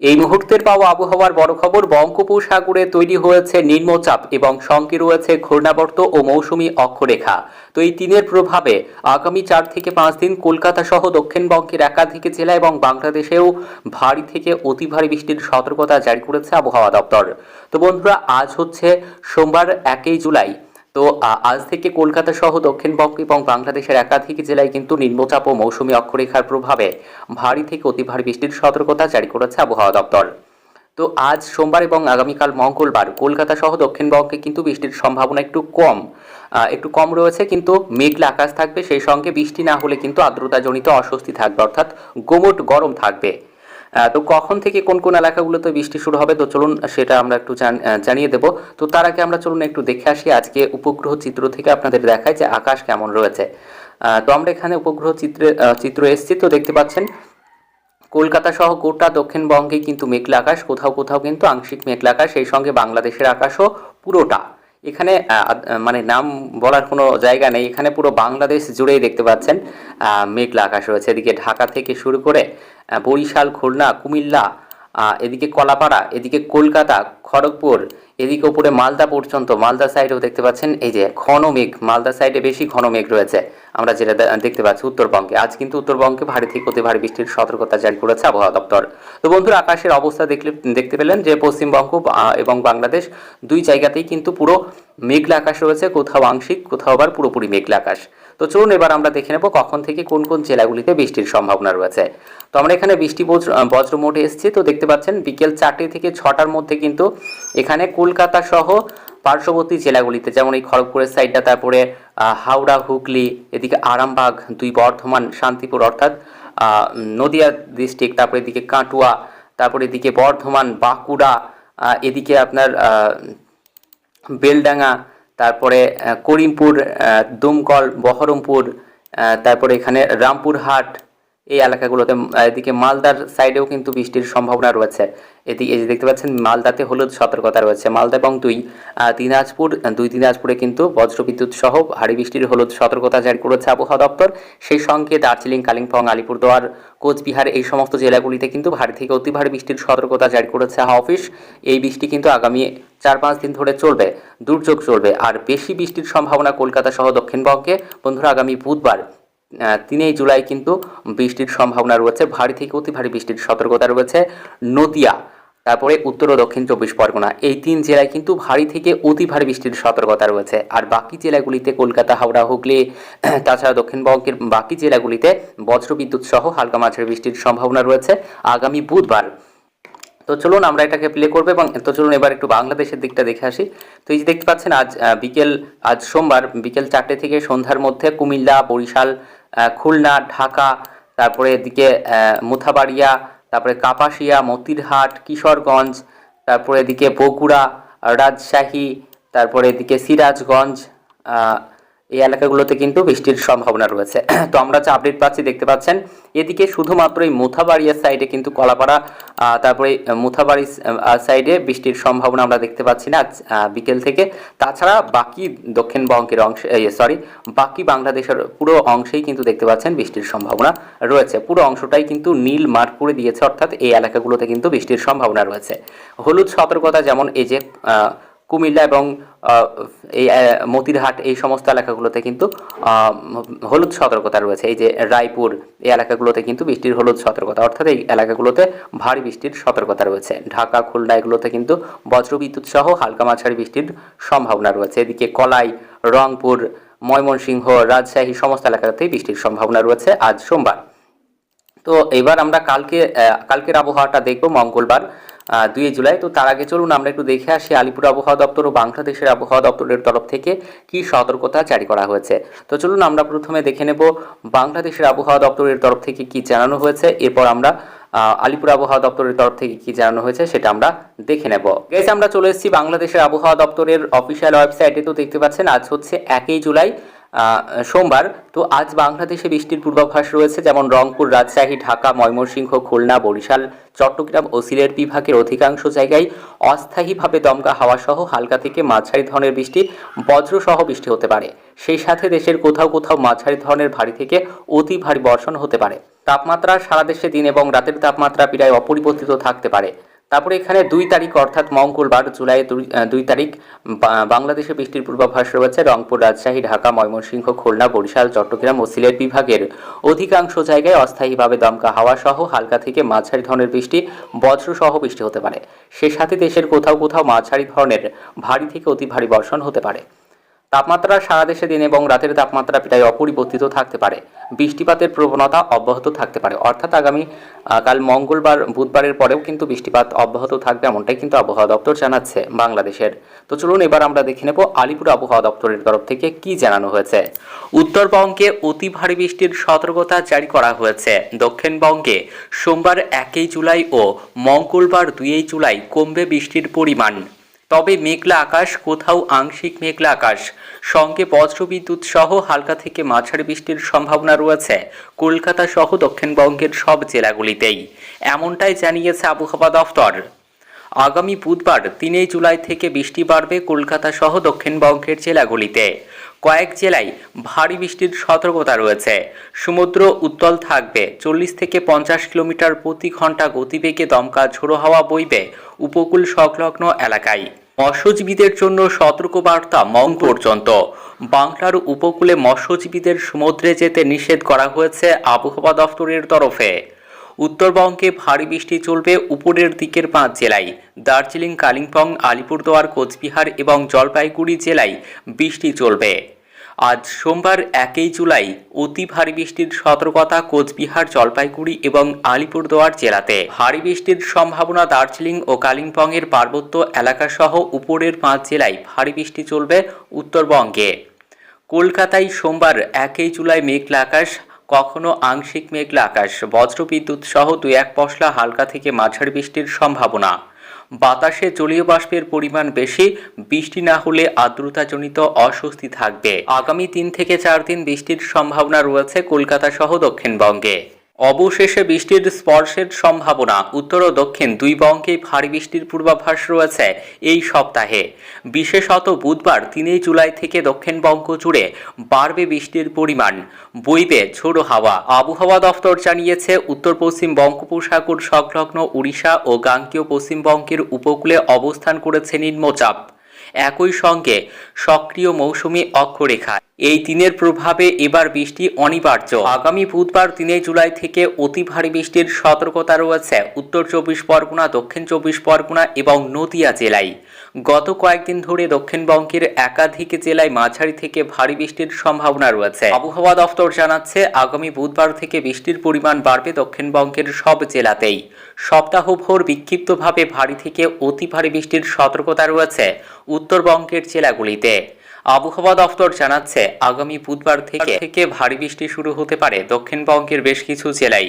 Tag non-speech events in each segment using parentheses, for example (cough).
এই মুহূর্তের পাওয়া আবহাওয়ার বড় খবর, বঙ্গোপসাগরে তৈরি হয়েছে নিম্নচাপ এবং সঙ্গে রয়েছে ঘূর্ণাবর্ত ও মৌসুমী অক্ষরেখা। তো এই তিনের প্রভাবে আগামী চার থেকে পাঁচ দিন কলকাতা সহ দক্ষিণবঙ্গের একাধিক জেলা এবং বাংলাদেশেও ভারী থেকে অতি ভারী বৃষ্টির সতর্কতা জারি করেছে আবহাওয়া দপ্তর। তো বন্ধুরা, আজ হচ্ছে সোমবার একই জুলাই। তো আজ থেকে কলকাতা সহ দক্ষিণবঙ্গ এবং বাংলাদেশের একাধিক জেলায় কিন্তু নিম্নচাপ ও মৌসুমী অক্ষরেখার প্রভাবে ভারী থেকে অতি ভারী বৃষ্টির সতর্কতা জারি করেছে আবহাওয়া দপ্তর। তো, আজ সোমবার এবং আগামীকাল মঙ্গলবার কলকাতা সহ দক্ষিণবঙ্গে কিন্তু বৃষ্টির সম্ভাবনা একটু কম একটু কম রয়েছে, কিন্তু মেঘলা আকাশ থাকবে, সেই সঙ্গে বৃষ্টি না হলে কিন্তু আর্দ্রতাজনিত অস্বস্তি থাকবে, অর্থাৎ গোমট গরম থাকবে। তো কখন থেকে কোন কোন এলাকাগুলোতে বৃষ্টি শুরু হবে? তো চলুন সেটা আমরা একটু জানিয়ে দেব। তো তার আগে আমরা চলুন একটু দেখে আসি আজকে উপগ্রহ চিত্র থেকে আপনাদের দেখায় যে আকাশ কেমন রয়েছে। তো আমরা এখানে উপগ্রহ চিত্রে চিত্র এসেছি, তো দেখতে পাচ্ছেন। কলকাতা সহ গোটা দক্ষিণবঙ্গে কিন্তু মেঘলা আকাশ, কোথাও কোথাও কিন্তু আংশিক মেঘলা আকাশ, সেই সঙ্গে বাংলাদেশের আকাশও পুরোটা। এখানে মানে নাম বলার কোনো জায়গা নেই। এখানে পুরো বাংলাদেশ জুড়েই দেখতে পাচ্ছেন মেঘলা আকাশ রয়েছে। এদিকে ঢাকা থেকে শুরু করে বরিশাল, খুলনা, কুমিল্লা এদিকে কলাপাড়া, এদিকে কলকাতা, খড়গপুর, এদিকে উপরে মালদা পর্যন্ত, মালদা সাইডেও দেখতে পাচ্ছেন এই যে ঘন মেঘ, মালদা সাইডে বেশি ঘন মেঘ রয়েছে। আমরা যেটা দেখতে পাচ্ছি উত্তরবঙ্গে। আজ কিন্তু উত্তরবঙ্গে ভারী থেকে অতি ভারী বৃষ্টির সতর্কতা জারি করেছে আবহাওয়া দপ্তর। তো বন্ধুরা, আকাশের অবস্থা দেখলে দেখতে পেলেন যে পশ্চিমবঙ্গ এবং বাংলাদেশ দুই জায়গাতেই কিন্তু পুরো মেঘলা আকাশ রয়েছে, কোথাও আংশিক, কোথাও আবার পুরোপুরি মেঘলা আকাশ। তো চলুন এবার আমরা দেখে নেব কখন থেকে কোন কোন জেলাগুলিতে বৃষ্টির সম্ভাবনা রয়েছে। তো আমরা এখানে বৃষ্টি বজ্র মোটে এসেছি। তো দেখতে পাচ্ছেন বিকেল চারটে থেকে ছটার মধ্যে কিন্তু এখানে কলকাতা সহ পার্শ্ববর্তী জেলাগুলিতে যেমন এই খড়গপুরের সাইডটা, তারপরে হাওড়া, হুগলি, এদিকে আরামবাগ, দুই বর্ধমান, শান্তিপুর অর্থাৎ নদিয়া ডিস্ট্রিক্ট, তারপরে এদিকে কাটুয়া, তারপরে এদিকে বর্ধমান, বাঁকুড়া এদিকে আপনার বেলডাঙ্গা তারপরে করিমপুর দুমকল বহরমপুর তারপরে এখানে রামপুরহাট এই এলাকাগুলোতে, এদিকে মালদার সাইডেও কিন্তু বৃষ্টির সম্ভাবনা রয়েছে। এদিকে এই যে দেখতে পাচ্ছেন, মালদাতে হলুদ সতর্কতা রয়েছে। মালদা এবং দুই দিনাজপুর, দুই দিনাজপুরে কিন্তু বজ্রবিদ্যুৎ সহ ভারী বৃষ্টির হলুদ সতর্কতা জারি করেছে আবহাওয়া দপ্তর। সেই সঙ্গে দার্জিলিং, কালিম্পং, আলিপুরদুয়ার, কোচবিহার এই সমস্ত জেলাগুলিতে কিন্তু ভারী থেকে অতি ভারী বৃষ্টির সতর্কতা জারি করেছে হাওয়া অফিস। এই বৃষ্টি কিন্তু আগামী চার পাঁচ দিন ধরে চলবে, দুর্যোগ চলবে। আর বেশি বৃষ্টির সম্ভাবনা কলকাতা সহ দক্ষিণবঙ্গে। বন্ধুরা, আগামী বুধবার তিনই জুলাই কিন্তু বৃষ্টির সম্ভাবনা রয়েছে। ভারী থেকে অতি ভারী বৃষ্টির সতর্কতা রয়েছে নদিয়া, তারপরে উত্তর ও দক্ষিণ চব্বিশ পরগনা। এই তিন জেলায় কিন্তু ভারী থেকে অতি ভারী বৃষ্টির সতর্কতা রয়েছে। আর বাকি জেলাগুলিতে কলকাতা, হাওড়া, হুগলি, (clears throat) তাছাড়া দক্ষিণবঙ্গের বাকি জেলাগুলিতে বজ্রবিদ্যুৎ সহ হালকা মাঝারি বৃষ্টির সম্ভাবনা রয়েছে আগামী বুধবার। তো চলুন আমরা এটাকে প্লে করব এবং তো চলুন এবার একটু বাংলাদেশের দিকটা দেখে আসি। তো এই যে দেখতে পাচ্ছেন আজ বিকেল, আজ সোমবার বিকেল চারটে থেকে সন্ধ্যার মধ্যে কুমিল্লা, বরিশাল খুলনা, ঢাকা, তারপরে এদিকে মুথাবাড়িয়া, তারপরে কাপাসিয়া, মতিরহাট, কিশোরগঞ্জ, তারপরে এদিকে বগুড়া, রাজশাহী, তারপরে এদিকে সিরাজগঞ্জ এই এলাকাগুলোতে কিন্তু বৃষ্টির সম্ভাবনা রয়েছে। (clears throat) তো আমরা যে আপডেট পাচ্ছি দেখতে পাচ্ছেন, এদিকে শুধুমাত্র এই মুথাবাড়িয়ার সাইডে কিন্তু কলাপাড়া তারপরে মুথাবাড়ি সাইডে বৃষ্টির সম্ভাবনা আমরা দেখতে পাচ্ছি না বিকেল থেকে। তাছাড়া বাকি দক্ষিণবঙ্গের অংশে সরি বাকি বাংলাদেশের পুরো অংশেই কিন্তু দেখতে পাচ্ছেন বৃষ্টির সম্ভাবনা রয়েছে। পুরো অংশটাই কিন্তু নীল মাঠ করে দিয়েছে, অর্থাৎ এই এলাকাগুলোতে কিন্তু বৃষ্টির সম্ভাবনা রয়েছে। হলুদ সতর্কতা যেমন এই যে কুমিল্লা এবং এই মতিরহাট এই সমস্ত এলাকাগুলোতে কিন্তু হলুদ সতর্কতা রয়েছে। এই যে রায়পুর এই এলাকাগুলোতে কিন্তু বৃষ্টির হলুদ সতর্কতা, অর্থাৎ এই এলাকাগুলোতে ভারী বৃষ্টির সতর্কতা রয়েছে। ঢাকা, খুলনা এগুলোতে কিন্তু বজ্রবিদ্যুৎ সহ হালকা মাঝারি বৃষ্টির সম্ভাবনা রয়েছে। এদিকে কলাই, রংপুর, ময়মনসিংহ, রাজশাহী সমস্ত এলাকাতেই বৃষ্টির সম্ভাবনা রয়েছে আজ সোমবার। তো এবার আমরা কালকে কালকের আবহাওয়াটা দেখব। মঙ্গলবার দুই জুলাই। তো তার আগে চলুন আমরা একটু দেখে আসি আলিপুর আবহাওয়া দপ্তর ও বাংলাদেশের আবহাওয়া দপ্তরের তরফ থেকে কি সতর্কতা জারি করা হয়েছে। তো চলুন আমরা প্রথমে দেখে নেব বাংলাদেশের আবহাওয়া দপ্তরের তরফ থেকে কি জানানো হয়েছে। এরপর আমরা আলিপুর আবহাওয়া দপ্তরের তরফ থেকে কি জানানো হয়েছে সেটা আমরা দেখে নেব। গেছে আমরা চলে এসেছি বাংলাদেশের আবহাওয়া দপ্তরের অফিসিয়াল ওয়েবসাইটে তো দেখতে পাচ্ছেন, আজ হচ্ছে একই জুলাই। সোমবার, তো আজ বাংলাদেশে বৃষ্টির পূর্বাভাস রয়েছে, যেমন রংপুর, রাজশাহী, ঢাকা, ময়মনসিংহ, খুলনা, বরিশাল, চট্টগ্রাম ও সিলেট বিভাগের অধিকাংশ জায়গায় অস্থায়ীভাবে দমকা হাওয়া সহ হালকা থেকে মাঝারি ধরনের বৃষ্টি, বজ্রসহ বৃষ্টি হতে পারে। সেই সাথে দেশের কোথাও কোথাও মাঝারি ধরনের ভারী থেকে অতি ভারী বর্ষণ হতে পারে। তাপমাত্রা সারা দেশে দিন এবং রাতের তাপমাত্রা প্রায় অপরিবর্তিত থাকতে পারে। তারপরে এখানে দুই তারিখ, অর্থাৎ মঙ্গলবার, জুলাই দুই- তারিখ বাংলাদেশে বৃষ্টির পূর্বাভাস রয়েছে। রংপুর রাজশাহী, ঢাকা, ময়মনসিংহ, খুলনা, বরিশাল, চট্টগ্রাম ও সিলেট বিভাগের অধিকাংশ জায়গায় অস্থায়ীভাবে দমকা হাওয়া সহ হালকা থেকে মাঝারি ধরনের বৃষ্টি বজ্র সহ বৃষ্টি হতে পারে। সে সাথে দেশের কোথাও কোথাও মাঝারি ধরনের ভারী থেকে অতি ভারী বর্ষণ হতে পারে। তাপমাত্রা সারা দেশে দিন এবং রাতের তাপমাত্রা প্রায় অপরিবর্তিত থাকতে পারে। বৃষ্টিপাতের প্রবণতা অব্যাহত থাকতে পারে। অর্থাৎ আগামী কাল মঙ্গলবার, বুধবারের পরেও কিন্তু বৃষ্টিপাত অব্যাহত থাকবে এমনটাই কিন্তু আবহাওয়া দপ্তর জানাচ্ছে বাংলাদেশের। তো চলুন এবার আমরা দেখে নেব আলিপুর আবহাওয়া দপ্তরের তরফ থেকে কি জানানো হয়েছে। উত্তরবঙ্গে অতি ভারী বৃষ্টির সতর্কতা জারি করা হয়েছে। দক্ষিণবঙ্গে সোমবার একই জুলাই ও মঙ্গলবার দুইই জুলাই কমবে বৃষ্টির পরিমাণ। তবে মেঘলা আকাশ, কোথাও আংশিক মেঘলা আকাশ। সঙ্গে বজ্রবিদ্যুৎ সহ হালকা থেকে মাঝারি বৃষ্টির সম্ভাবনা রয়েছে কলকাতা সহ দক্ষিণবঙ্গের সব জেলাগুলিতেই। এমনটাই জানিয়েছে আবহাওয়া দফতর। আগামী বুধবার তিনই জুলাই থেকে বৃষ্টি বাড়বে কলকাতা সহ দক্ষিণবঙ্গের জেলাগুলিতে। কয়েক জেলায় ভারী বৃষ্টির সতর্কতা রয়েছে। সমুদ্র উত্তল থাকবে, চল্লিশ থেকে পঞ্চাশ কিলোমিটার প্রতি ঘণ্টা গতিবেগে দমকা ঝোড়ো হাওয়া বইবে উপকূল সংলগ্ন এলাকায়। মৎস্যজীবীদের জন্য সতর্কবার্তা মং পর্যন্ত। বাংলার উপকূলে মৎস্যজীবীদের সমুদ্রে যেতে নিষেধ করা হয়েছে আবহাওয়া দফতরের তরফে। উত্তরবঙ্গে ভারী বৃষ্টি চলবে উপরের দিকের পাঁচ জেলায়। দার্জিলিং, কালিম্পং, আলিপুরদুয়ার, কোচবিহার এবং জলপাইগুড়ি জেলায় বৃষ্টি চলবে। আজ সোমবার একই জুলাই অতি ভারী বৃষ্টির সতর্কতা কোচবিহার, জলপাইগুড়ি এবং আলিপুরদুয়ার জেলাতে। ভারী বৃষ্টির সম্ভাবনা দার্জিলিং ও কালিম্পংয়ের পার্বত্য এলাকাসহ উপরের পাঁচ জেলায় ভারী বৃষ্টি চলবে উত্তরবঙ্গে। কলকাতায় সোমবার একই জুলাই মেঘলা আকাশ কখনো আংশিক মেঘলা আকাশ, বজ্রবিদ্যুৎ সহ দুই এক পশলা হালকা থেকে মাঝারি বৃষ্টির সম্ভাবনা। বাতাসে জলীয় বাষ্পের পরিমাণ বেশি, বৃষ্টি না হলে আর্দ্রতাজনিত অস্বস্তি থাকবে। আগামী তিন থেকে চার দিন বৃষ্টির সম্ভাবনা রয়েছে কলকাতা সহ দক্ষিণবঙ্গে। অবশেষে বৃষ্টির স্পর্শের সম্ভাবনা উত্তর ও দক্ষিণ দুই বঙ্গেই ভারী বৃষ্টির পূর্বাভাস রয়েছে এই সপ্তাহে। বিশেষত বুধবার তিনই জুলাই থেকে দক্ষিণবঙ্গ জুড়ে বাড়বে বৃষ্টির পরিমাণ। বইবে ঝোড়ো হাওয়া। আবহাওয়া দফতর জানিয়েছে, উত্তর পশ্চিম বঙ্গোপসাগর সংলগ্ন উড়িষ্যা ও গাঙ্গীয় পশ্চিমবঙ্গের উপকূলে অবস্থান করেছে নিম্নচাপ। একই সঙ্গে সক্রিয় মৌসুমি অক্ষরেখা। এই দিনের প্রভাবে এবার বৃষ্টি অনিবার্য। আগামী বুধবার তিনে জুলাই থেকে অতি ভারী বৃষ্টির সতর্কতা রয়েছে উত্তর চব্বিশ পরগনা, দক্ষিণ চব্বিশ পরগনা এবং নদিয়া জেলায়। গত কয়েকদিন ধরে দক্ষিণবঙ্গের একাধিক জেলায় মাঝারি থেকে ভারী বৃষ্টির সম্ভাবনা রয়েছে। আবহাওয়া দফতর জানাচ্ছে, আগামী বুধবার থেকে বৃষ্টির পরিমাণ বাড়বে দক্ষিণবঙ্গের সব জেলাতেই। সপ্তাহভর বিক্ষিপ্তভাবে ভারী থেকে অতি ভারী বৃষ্টির সতর্কতা রয়েছে উত্তরবঙ্গের জেলাগুলিতে। আবহাওয়া দফতর জানাচ্ছে, আগামী বুধবার থেকে ভারী বৃষ্টি শুরু হতে পারে। দক্ষিণবঙ্গের বেশ কিছু জেলায়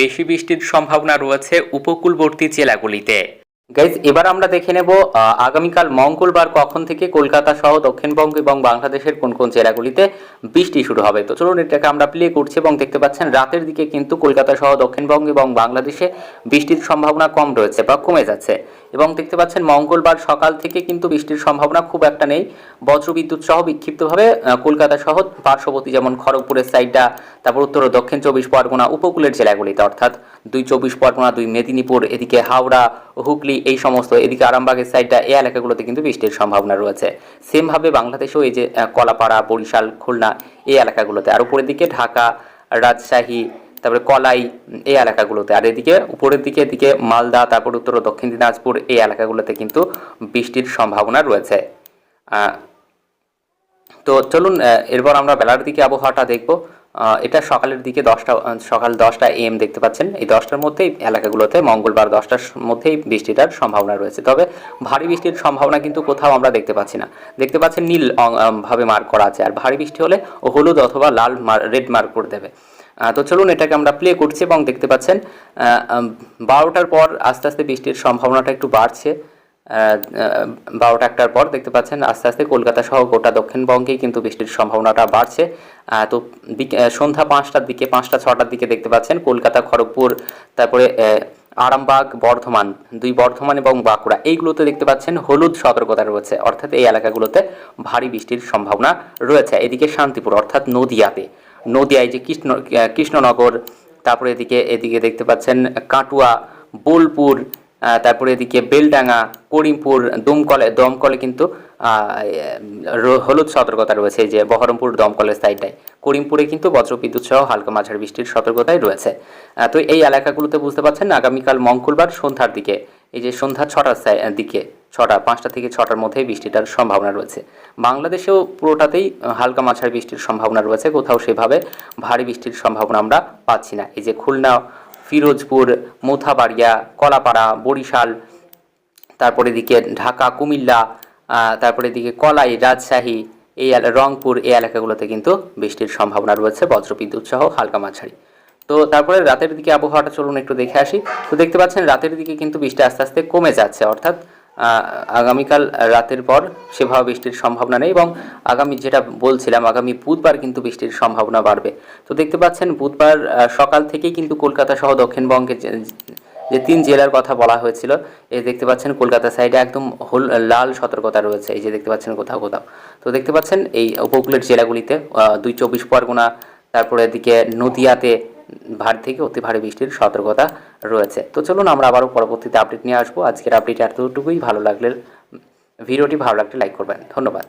বেশি বৃষ্টির সম্ভাবনা রয়েছে উপকূলবর্তী জেলাগুলিতে। গাইজ এবার আমরা দেখে নেব আগামীকাল মঙ্গলবার কখন থেকে কলকাতা সহ দক্ষিণবঙ্গ এবং বাংলাদেশের কোন কোন জেলাগুলিতে বৃষ্টি শুরু হবে। তো চলুন এটাকে আমরা প্লে করছি এবং দেখতে পাচ্ছেন রাতের দিকে কিন্তু কলকাতা সহ দক্ষিণবঙ্গ এবং বাংলাদেশে বৃষ্টির সম্ভাবনা কম রয়েছে বা কমে যাচ্ছে। এবং দেখতে পাচ্ছেন মঙ্গলবার সকাল থেকে কিন্তু বৃষ্টির সম্ভাবনা খুব একটা নেই। বজ্রবিদ্যুৎ সহ বিক্ষিপ্তভাবে কলকাতা সহ পার্শ্ববর্তী যেমন খড়গপুরের সাইডটা, তারপর উত্তর ও দক্ষিণ চব্বিশ পরগনা উপকূলের জেলাগুলিতে, অর্থাৎ দুই চব্বিশ পরগনা, দুই মেদিনীপুর, এদিকে হাওড়া, হুগলি এই সমস্ত, এদিকে আরামবাগের সাইডটা এই এলাকাগুলোতে কিন্তু বৃষ্টির সম্ভাবনা রয়েছে। সেমভাবে বাংলাদেশেও এই যে কলাপাড়া, বরিশাল, খুলনা এই এলাকাগুলোতে, আর উপরের দিকে ঢাকা, রাজশাহী তারপরে কলাই এই এলাকাগুলোতে। আর এদিকে, উপরের দিকে, এদিকে মালদা, তারপর উত্তর ও দক্ষিণ দিনাজপুর এই এলাকাগুলোতে কিন্তু বৃষ্টির সম্ভাবনা রয়েছে। তো চলুন এরপর আমরা বেলার দিকে আবহাওয়াটা দেখব। এটা সকালের দিকে দশটা, সকাল দশটা এম দেখতে পাচ্ছেন। এই দশটার মধ্যেই এলাকাগুলোতে মঙ্গলবার দশটার মধ্যেই বৃষ্টিটার সম্ভাবনা রয়েছে। তবে ভারী বৃষ্টির সম্ভাবনা কিন্তু কোথাও আমরা দেখতে পাচ্ছি না। দেখতে পাচ্ছেন নীল ভাবে মার্ক করা আছে। আর ভারী বৃষ্টি হলে হলুদ অথবা লাল রেড মার্ক করে দেবে। তো চলুন এটাকে আমরা প্লে করছি এবং দেখতে পাচ্ছেন বারোটার পর আস্তে আস্তে বৃষ্টির সম্ভাবনাটা একটু বাড়ছে। বারোটা একটার পর দেখতে পাচ্ছেন আস্তে আস্তে কলকাতা সহ গোটা দক্ষিণবঙ্গেই কিন্তু বৃষ্টির সম্ভাবনাটা বাড়ছে। তো সন্ধ্যা পাঁচটার দিকে, পাঁচটা, ছটার দিকে দেখতে পাচ্ছেন কলকাতা, খড়গপুর, তারপরে আরামবাগ, বর্ধমান, দুই বর্ধমান এবং বাঁকুড়া, এইগুলোতে দেখতে পাচ্ছেন হলুদ সতর্কতা রয়েছে। অর্থাৎ এই এলাকাগুলোতে ভারী বৃষ্টির সম্ভাবনা রয়েছে। এদিকে শান্তিপুর অর্থাৎ নদিয়াতে। নদিয়ায় যে কৃষ্ণ কৃষ্ণনগর, তারপরে এদিকে এদিকে দেখতে পাচ্ছেন কাটুয়া, বোলপুর তারপরে এদিকে বেলডাঙ্গা, করিমপুর, দমকলে দমকলে কিন্তু হলুদ সতর্কতা রয়েছে, এই যে বহরমপুর দমকলের সাইডটায় করিমপুরে কিন্তু বজ্রবিদ্যুৎ সহ হালকা মাঝারি বৃষ্টির সতর্কতাই রয়েছে। তো এই এলাকাগুলোতে বুঝতে পারছেন, আগামীকাল মঙ্গলবার সন্ধ্যার দিকে, এই যে সন্ধ্যা ছটার দিকে ছটা, পাঁচটা থেকে ছটার মধ্যে বৃষ্টিটার সম্ভাবনা রয়েছে। বাংলাদেশেও পুরোটাতেই হালকা মাঝারি বৃষ্টির সম্ভাবনা রয়েছে, কোথাও সেভাবে ভারী বৃষ্টির সম্ভাবনা আমরা পাচ্ছি না। এই যে খুলনা, ফিরোজপুর, মোথাবাড়িয়া, কলাপাড়া, বরিশাল, তারপরে এদিকে ঢাকা, কুমিল্লা তারপরে এদিকে কলাই, রাজশাহী, এই রংপুর, এই এলাকাগুলোতে কিন্তু বৃষ্টির সম্ভাবনা রয়েছে, বজ্রবিদ্যুৎ সহ হালকা মাঝারি। তো তারপরে রাতের দিকে আবহাওয়াটা চলুন একটু দেখে আসি। তো দেখতে পাচ্ছেন, রাতের দিকে কিন্তু বৃষ্টি আস্তে আস্তে কমে যাচ্ছে, অর্থাৎ আগামীকাল রাতের পর সেভাবে বৃষ্টির সম্ভাবনা নেই এবং আগামী যেটা বলছিলাম, আগামী বুধবার কিন্তু বৃষ্টির সম্ভাবনা বাড়বে। তো দেখতে পাচ্ছেন বুধবার সকাল থেকেই কিন্তু কলকাতা সহ দক্ষিণবঙ্গের যে- তিন জেলার কথা বলা হয়েছিল, এই দেখতে পাচ্ছেন কলকাতা সাইডে একদম হোল, লাল সতর্কতা রয়েছে, এই যে দেখতে পাচ্ছেন কোথাও কোথাও। তো দেখতে পাচ্ছেন এই উপকূলের জেলাগুলিতে দুই চব্বিশ পরগনা, তারপরে এদিকে নদিয়াতে ভারী থেকে অতি ভারী বৃষ্টির সতর্কতা রয়েছে। তো চলুন আমরা আবারও পরবর্তীতে আপডেট নিয়ে আসব। আজকের আপডেট এতটুকুই। ভালো লাগলে ভিডিওটি ভালো লাগলে লাইক করবেন। ধন্যবাদ।